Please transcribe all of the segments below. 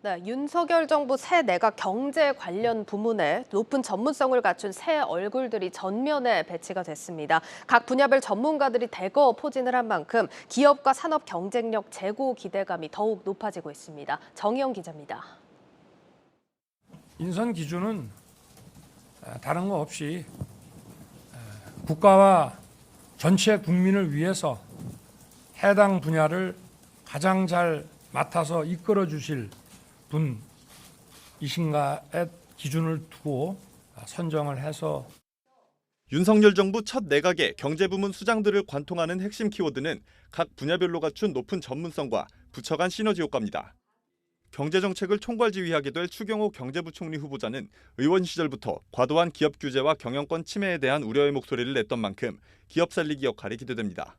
네, 윤석열 정부 새 내각 경제 관련 부문에 높은 전문성을 갖춘 새 얼굴들이 전면에 배치가 됐습니다. 각 분야별 전문가들이 대거 포진을 한 만큼 기업과 산업 경쟁력 제고 기대감이 더욱 높아지고 있습니다. 정희영 기자입니다. 인선 기준은 아, 다른 거 없이 아, 국가와 전체 국민을 위해서 해당 분야를 가장 잘 맡아서 이끌어 주실 분이신가의 기준을 두고 선정을 해서 윤석열 정부 첫 내각의 경제부문 수장들을 관통하는 핵심 키워드는 각 분야별로 갖춘 높은 전문성과 부처 간 시너지 효과입니다. 경제정책을 총괄지휘하게 될 추경호 경제부총리 후보자는 의원 시절부터 과도한 기업 규제와 경영권 침해에 대한 우려의 목소리를 냈던 만큼 기업 살리기 역할이 기대됩니다.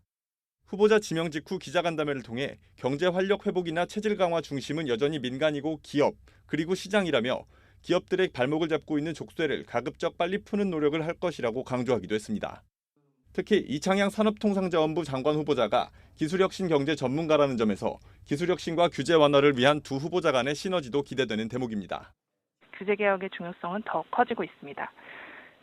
후보자 지명 직후 기자간담회를 통해 경제 활력 회복이나 체질 강화 중심은 여전히 민간이고 기업 그리고 시장이라며 기업들의 발목을 잡고 있는 족쇄를 가급적 빨리 푸는 노력을 할 것이라고 강조하기도 했습니다. 특히 이창양 산업통상자원부 장관 후보자가 기술혁신 경제 전문가라는 점에서 기술혁신과 규제 완화를 위한 두 후보자 간의 시너지도 기대되는 대목입니다. 규제 개혁의 중요성은 더 커지고 있습니다.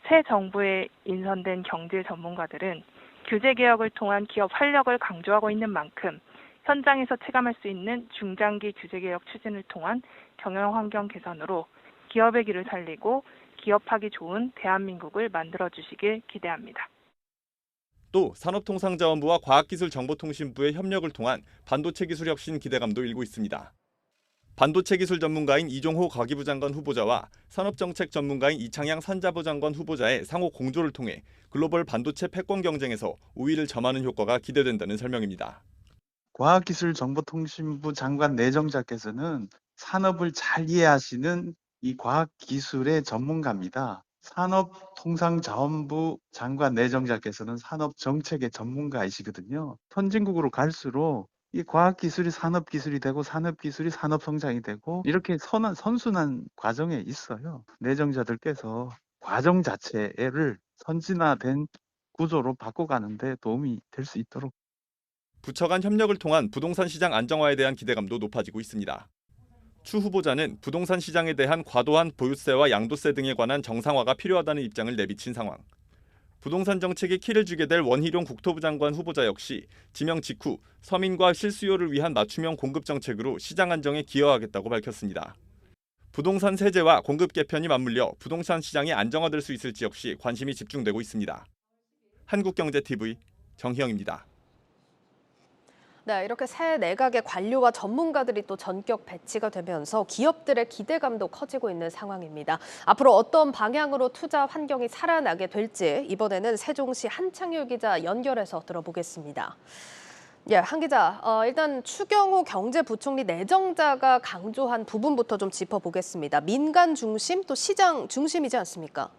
새 정부에 인선된 경제 전문가들은 규제 개혁을 통한 기업 활력을 강조하고 있는 만큼 현장에서 체감할 수 있는 중장기 규제 개혁 추진을 통한 경영 환경 개선으로 기업의 길을 살리고 기업하기 좋은 대한민국을 만들어 주시길 기대합니다. 또 산업통상자원부와 과학기술정보통신부의 협력을 통한 반도체 기술 혁신 기대감도 일고 있습니다. 반도체 기술 전문가인 이종호 과기부 장관 후보자와 산업정책 전문가인 이창양 산자부 장관 후보자의 상호 공조를 통해 글로벌 반도체 패권 경쟁에서 우위를 점하는 효과가 기대된다는 설명입니다. 과학기술정보통신부 장관 내정자께서는 산업을 잘 이해하시는 이 과학기술의 전문가입니다. 산업통상자원부 장관 내정자께서는 산업정책의 전문가이시거든요. 선진국으로 갈수록 이 과학기술이 산업기술이 되고 산업기술이 산업성장이 되고 이렇게 선한, 선순환 과정에 있어요. 내정자들께서 과정 자체를 선진화된 구조로 바꿔가는데 도움이 될 수 있도록 부처 간 협력을 통한 부동산 시장 안정화에 대한 기대감도 높아지고 있습니다. 추 후보자는 부동산 시장에 대한 과도한 보유세와 양도세 등에 관한 정상화가 필요하다는 입장을 내비친 상황. 부동산 정책의 키를 쥐게 될 원희룡 국토부 장관 후보자 역시 지명 직후 서민과 실수요를 위한 맞춤형 공급 정책으로 시장 안정에 기여하겠다고 밝혔습니다. 부동산 세제와 공급 개편이 맞물려 부동산 시장이 안정화될 수 있을지 역시 관심이 집중되고 있습니다. 한국경제TV 정희영입니다. 네, 이렇게 새 내각의 관료와 전문가들이 또 전격 배치가 되면서 기업들의 기대감도 커지고 있는 상황입니다. 앞으로 어떤 방향으로 투자 환경이 살아나게 될지 이번에는 세종시 한창율 기자 연결해서 들어보겠습니다. 예, 한 기자, 어, 일단 추경호 경제부총리 내정자가 강조한 부분부터 좀 짚어보겠습니다. 민간 중심 또 시장 중심이지 않습니까?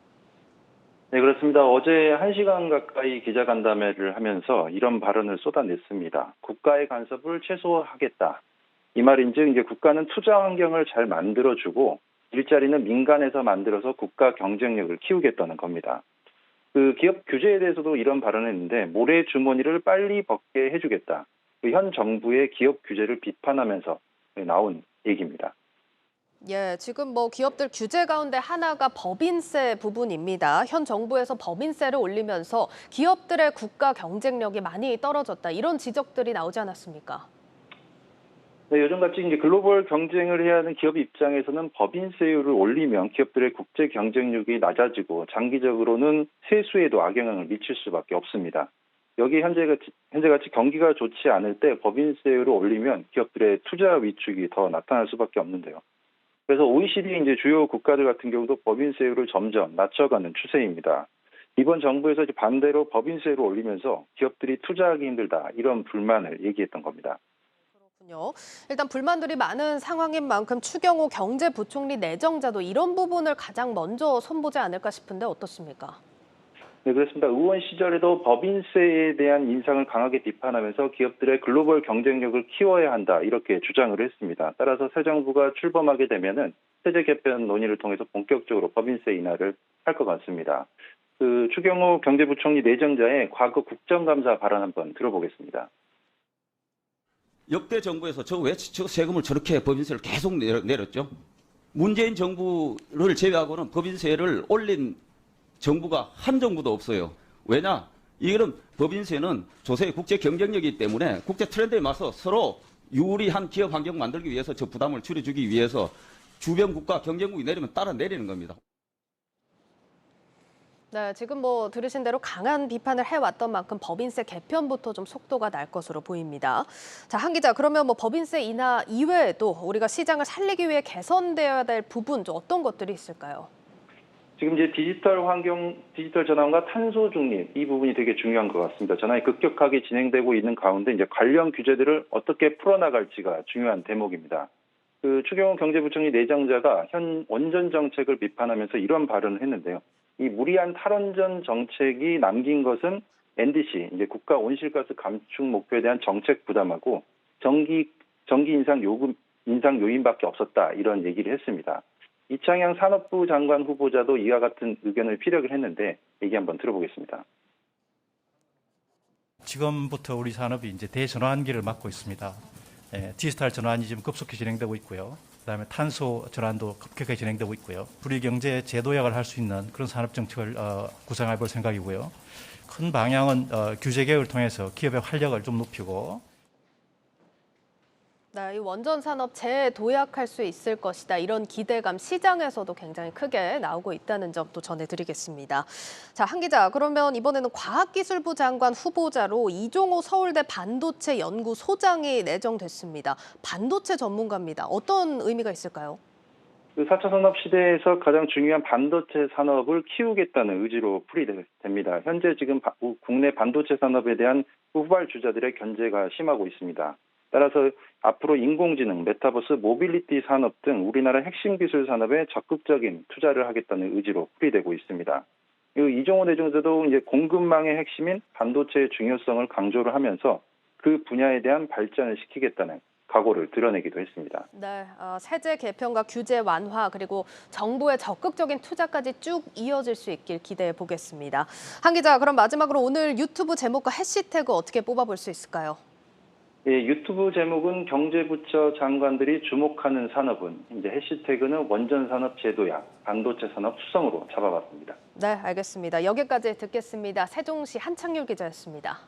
네, 그렇습니다. 어제 1시간 가까이 기자간담회를 하면서 이런 발언을 쏟아냈습니다. 국가의 간섭을 최소화하겠다. 이 말인즉 이제 국가는 투자 환경을 잘 만들어주고 일자리는 민간에서 만들어서 국가 경쟁력을 키우겠다는 겁니다. 그 기업 규제에 대해서도 이런 발언을 했는데 모래 주머니를 빨리 벗게 해주겠다. 그 현 정부의 기업 규제를 비판하면서 나온 얘기입니다. 예, 지금 뭐 기업들 규제 가운데 하나가 법인세 부분입니다. 현 정부에서 법인세를 올리면서 기업들의 국가 경쟁력이 많이 떨어졌다. 이런 지적들이 나오지 않았습니까? 네, 요즘같이 이제 글로벌 경쟁을 해야 하는 기업 입장에서는 법인세율을 올리면 기업들의 국제 경쟁력이 낮아지고 장기적으로는 세수에도 악영향을 미칠 수밖에 없습니다. 여기 현재같이, 현재같이 경기가 좋지 않을 때 법인세율을 올리면 기업들의 투자 위축이 더 나타날 수밖에 없는데요. 그래서 OECD 이제 주요 국가들 같은 경우도 법인세율을 점점 낮춰가는 추세입니다. 이번 정부에서 반대로 법인세율을 올리면서 기업들이 투자하기 힘들다 이런 불만을 얘기했던 겁니다. 그렇군요. 일단 불만들이 많은 상황인 만큼 추경호 경제부총리 내정자도 이런 부분을 가장 먼저 손보지 않을까 싶은데 어떻습니까? 네, 그렇습니다. 의원 시절에도 법인세에 대한 인상을 강하게 비판하면서 기업들의 글로벌 경쟁력을 키워야 한다 이렇게 주장을 했습니다. 따라서 새 정부가 출범하게 되면은 세제 개편 논의를 통해서 본격적으로 법인세 인하를 할 것 같습니다. 그 추경호 경제부총리 내정자의 과거 국정감사 발언 한번 들어보겠습니다. 역대 정부에서 저왜저 세금을 저렇게 법인세를 계속 내렸죠? 문재인 정부를 제외하고는 법인세를 올린 정부가 한 정부도 없어요. 왜냐? 이런 법인세는 조세의 국제 경쟁력이기 때문에 국제 트렌드에 맞서 서로 유리한 기업 환경 만들기 위해서 저 부담을 줄여주기 위해서 주변 국가 경쟁국이 내리면 따라 내리는 겁니다. 네, 지금 뭐 들으신 대로 강한 비판을 해왔던 만큼 법인세 개편부터 좀 속도가 날 것으로 보입니다. 자, 한 기자, 그러면 뭐 법인세 인하 이외에도 우리가 시장을 살리기 위해 개선되어야 될 부분 좀 어떤 것들이 있을까요? 지금 이제 디지털 환경, 디지털 전환과 탄소 중립 이 부분이 되게 중요한 것 같습니다. 전환이 급격하게 진행되고 있는 가운데 이제 관련 규제들을 어떻게 풀어나갈지가 중요한 대목입니다. 그 추경호 경제부총리 내정자가 현 원전 정책을 비판하면서 이런 발언을 했는데요. 이 무리한 탈원전 정책이 남긴 것은 NDC 이제 국가 온실가스 감축 목표에 대한 정책 부담하고 전기 전기 인상 요금 인상 요인밖에 없었다 이런 얘기를 했습니다. 이창양 산업부 장관 후보자도 이와 같은 의견을 피력을 했는데 얘기 한번 들어보겠습니다. 지금부터 우리 산업이 이제 대전환기를 맞고 있습니다. 예, 디지털 전환이 지금 급속히 진행되고 있고요. 그다음에 탄소 전환도 급격하게 진행되고 있고요. 불이 경제 제도약을 할 수 있는 그런 산업 정책을 어, 구상해 볼 생각이고요. 큰 방향은 어, 규제 개혁을 통해서 기업의 활력을 좀 높이고 네, 이 원전 산업 재도약할 수 있을 것이다. 이런 기대감 시장에서도 굉장히 크게 나오고 있다는 점도 전해드리겠습니다. 자, 한 기자, 그러면 이번에는 과학기술부 장관 후보자로 이종호 서울대 반도체 연구소장이 내정됐습니다. 반도체 전문가입니다. 어떤 의미가 있을까요? 그 4차 산업 시대에서 가장 중요한 반도체 산업을 키우겠다는 의지로 풀이됩니다. 현재 지금 국내 반도체 산업에 대한 후발 주자들의 견제가 심하고 있습니다. 따라서 앞으로 인공지능, 메타버스, 모빌리티 산업 등 우리나라 핵심 기술 산업에 적극적인 투자를 하겠다는 의지로 풀이되고 있습니다. 그 이종호 내정자도 이제 공급망의 핵심인 반도체의 중요성을 강조를 하면서 그 분야에 대한 발전을 시키겠다는 각오를 드러내기도 했습니다. 네, 어, 세제 개편과 규제 완화 그리고 정부의 적극적인 투자까지 쭉 이어질 수 있길 기대해 보겠습니다. 한 기자, 그럼 마지막으로 오늘 유튜브 제목과 해시태그 어떻게 뽑아볼 수 있을까요? 예, 유튜브 제목은 경제부처 장관들이 주목하는 산업은 이제 해시태그는 원전 산업 제도약, 반도체 산업 수성으로 잡아봤습니다. 네, 알겠습니다. 여기까지 듣겠습니다. 세종시 한창률 기자였습니다.